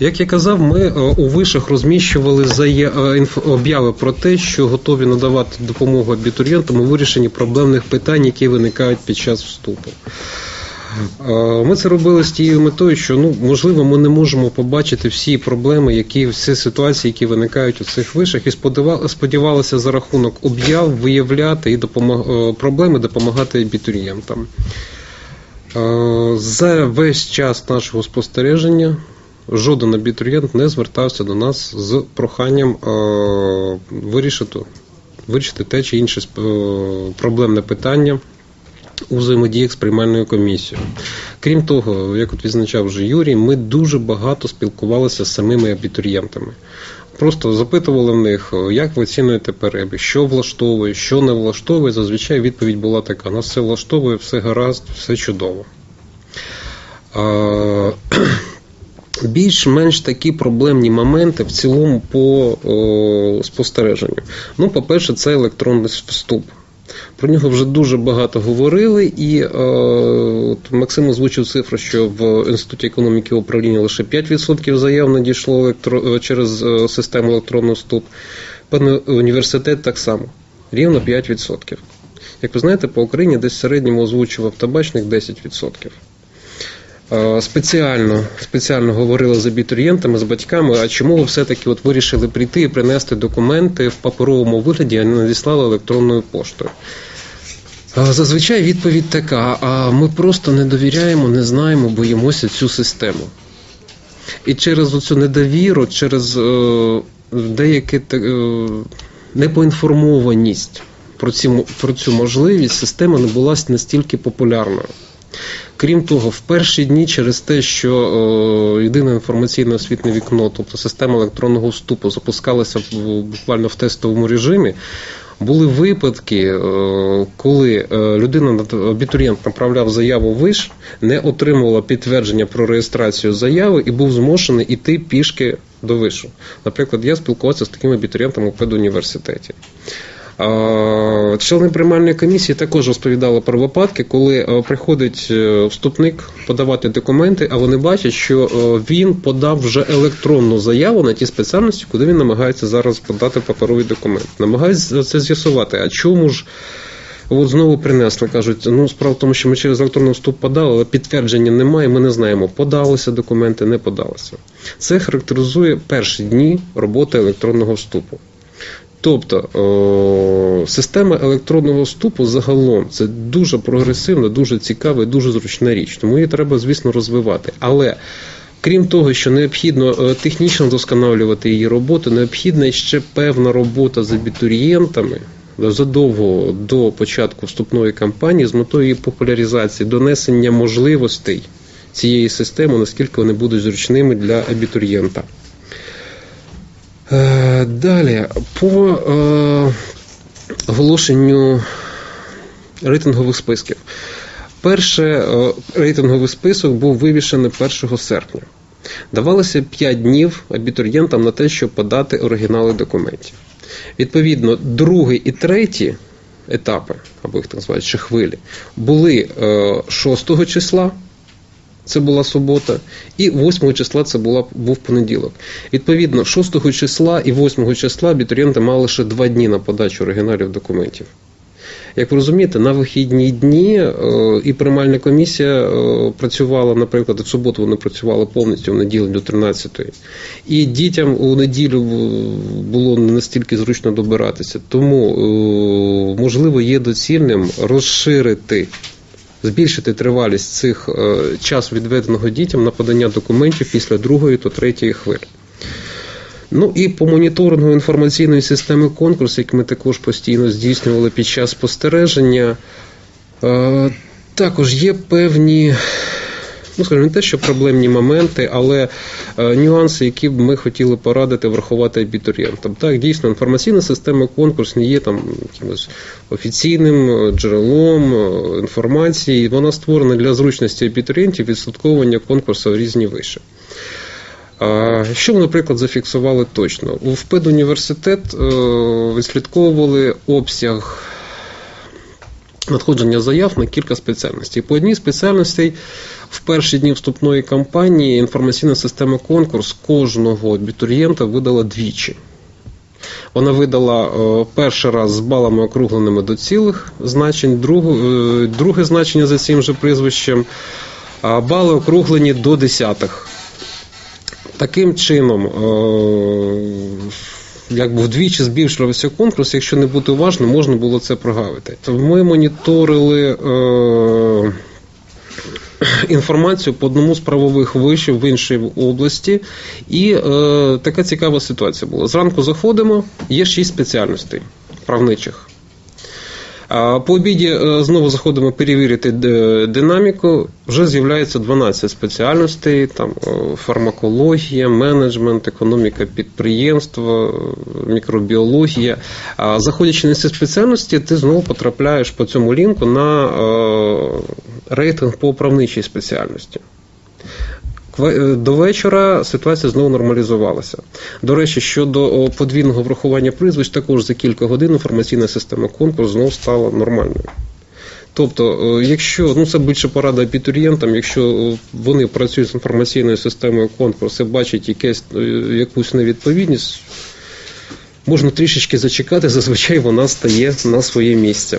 Як я казав, ми е, у вишах розміщували е, обяви про те, що готові надавати допомогу абітурієнтам у вирішенні проблемних питань, які виникають під час вступу. Е, ми це робили з тією метою, що ну можливо ми не можемо побачити всі проблеми, які всі ситуації, які виникають у цих вишах, і сподівалися за рахунок об'яв виявляти і допомог... проблеми допомагати абітурієнтам. За весь час нашого спостереження жоден абітурієнт не звертався до нас з проханням е, вирішити вирішити те чи інше е, проблемне питання у взаємодіях з приймальною комісією. Крім того, як от відзначав вже Юрій, ми дуже багато спілкувалися з самими абітурієнтами. Просто запитували в них, як ви оцінюєте перебіг, що влаштовує, що не влаштовує. Зазвичай відповідь була така: нас все влаштовує, все гаразд, все чудово більш-менш такі проблемні моменти в цілому по о, спостереженню. Ну, по-перше, це електронний вступ. Про нього вже дуже багато говорили, і е, от Максим озвучив цифру, що в інституті економіки управління лише 5% заяв надійшло електро, через е, систему електронного вступ. Університет так само, рівно 5%. Як ви знаєте, по Україні десь в середньому озвучував табачник 10%. Е, спеціально спеціально говорили з абітурієнтами, з батьками, а чому ви все-таки от вирішили прийти і принести документи в паперовому вигляді, а не надіслали електронною поштою. Е, зазвичай відповідь така: а ми просто не довіряємо, не знаємо, боїмося цю систему. І через оцю недовіру, через е, деяку е, непоінформованість про, ці, про цю можливість, система не була настільки популярною. Крім того, в перші дні через те, що е, єдине інформаційне освітне вікно, тобто система електронного вступу, запускалася буквально в тестовому режимі. Були випадки, е, коли е, людина абітурієнт направляв заяву виш, не отримувала підтвердження про реєстрацію заяви і був змушений іти пішки до вишу. Наприклад, я спілкувався з такими абітурієнтами у педуніверситеті. Члени приймальної комісії також розповідали про випадки, коли е, приходить е, вступник подавати документи, а вони бачать, що е, він подав вже електронну заяву на ті спеціальності, куди він намагається зараз подати паперовий документ. Намагаються це з'ясувати. А чому ж? От знову принесли, кажуть, ну справа в тому, що ми через електронний вступ подали, але підтвердження немає, ми не знаємо, подалися документи, не подалися. Це характеризує перші дні роботи електронного вступу. Тобто система електронного вступу загалом це дуже прогресивна, дуже цікава і дуже зручна річ. Тому її треба, звісно, розвивати. Але крім того, що необхідно е, технічно досконалювати її роботу, необхідна ще певна робота з абітурієнтами. Задовго до початку вступної кампанії з метою її популяризації, донесення можливостей цієї системи, наскільки вони будуть зручними для абітурієнта. Е, далі, по е, оголошенню рейтингових списків. Перший е, рейтинговий список був вивішений 1 серпня. Давалося 5 днів абітурієнтам на те, щоб подати оригінали документів. Відповідно, другий і третій етапи, або їх так звають, ще хвилі, були 6 числа. Це була субота, і 8 числа це була, був понеділок. Відповідно, 6 числа і 8 числа абітурієнти мали лише два дні на подачу оригіналів документів. Як ви розумієте, на вихідні дні е, і приймальна комісія е, працювала, наприклад, в суботу вони працювали повністю в неділю до 13-ї. І дітям у неділю було не настільки зручно добиратися. Тому, е, можливо, є доцільним розширити збільшити тривалість цих е, час відведеного дітям на подання документів після другої та третьої хвилі. Ну і по моніторингу інформаційної системи конкурсу, який ми також постійно здійснювали під час спостереження, е, також є певні ну скажімо, не те, що проблемні моменти, але е, нюанси, які б ми хотіли порадити врахувати абітурієнтам. Так, дійсно, інформаційна система конкурс не є там якимось офіційним е, джерелом е, інформації. Вона створена для зручності абітурієнтів відслідковування конкурсу в різні виші. Що ми, наприклад, зафіксували точно? В педуніверситет відслідковували обсяг надходження заяв на кілька спеціальностей. По одній спеціальності в перші дні вступної кампанії інформаційна система конкурс кожного абітурієнта видала двічі. Вона видала е, перший раз з балами округленими до цілих значень, друге, е, друге значення за цим же прізвищем, а бали округлені до десятих. Таким чином, е, якби вдвічі збільшувався конкурс, якщо не бути уважним, можна було це прогавити. Ми моніторили е, інформацію по одному з правових вишів в іншій області, і е, така цікава ситуація була. Зранку заходимо, є шість спеціальностей правничих. По обіді е, знову заходимо перевірити динаміку. Вже з'являється 12 спеціальностей: там е, фармакологія, менеджмент, економіка підприємства, е, мікробіологія. Заходячи на ці спеціальності, ти знову потрапляєш по цьому лінку на е, рейтинг по правничій спеціальності. Ква- До вечора ситуація знову нормалізувалася. До речі, щодо подвійного врахування прізвищ, також за кілька годин інформаційна система конкурс знову стала нормальною. Тобто, е, якщо ну це більше порада абітурієнтам, якщо е, вони працюють з інформаційною системою конкурсу бачать якесь, е, якусь невідповідність, можна трішечки зачекати, зазвичай вона стає на своє місце.